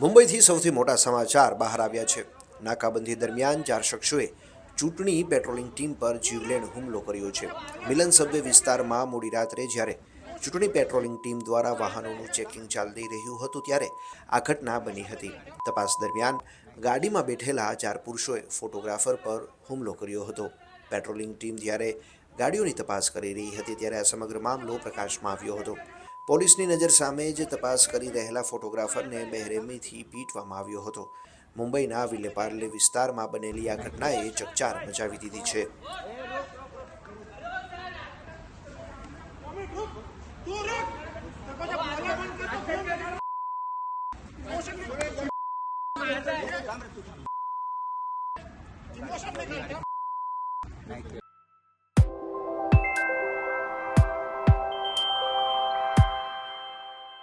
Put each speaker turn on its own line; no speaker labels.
મુંબઈથી સૌથી મોટા સમાચાર બહાર આવ્યા છે. નાકાબંધી દરમિયાન ચાર શખ્સોએ ચૂંટણી પેટ્રોલિંગ ટીમ પર જીવલેણ હુમલો કર્યો છે. મિલન સબવે વિસ્તારમાં મોડી રાત્રે જ્યારે ચૂંટણી પેટ્રોલિંગ ટીમ દ્વારા વાહનોનું ચેકિંગ ચાલી રહ્યું હતું ત્યારે આ ઘટના બની હતી. તપાસ દરમિયાન ગાડીમાં બેઠેલા ચાર પુરુષોએ ફોટોગ્રાફર પર હુમલો કર્યો હતો. પેટ્રોલિંગ ટીમ જ્યારે ગાડીઓની તપાસ કરી રહી હતી ત્યારે આ સમગ્ર મામલો પ્રકાશમાં આવ્યો હતો. પોલીસની નજર સામે જ તપાસ કરી રહેલા ફોટોગ્રાફરને બેરહેમીથી પીટવામાં આવ્યો હતો. મુંબઈના વિલેપાર્લે વિસ્તારમાં બનેલી આ ઘટનાએ ચકચાર મચાવી દીધી છે. इमोशन में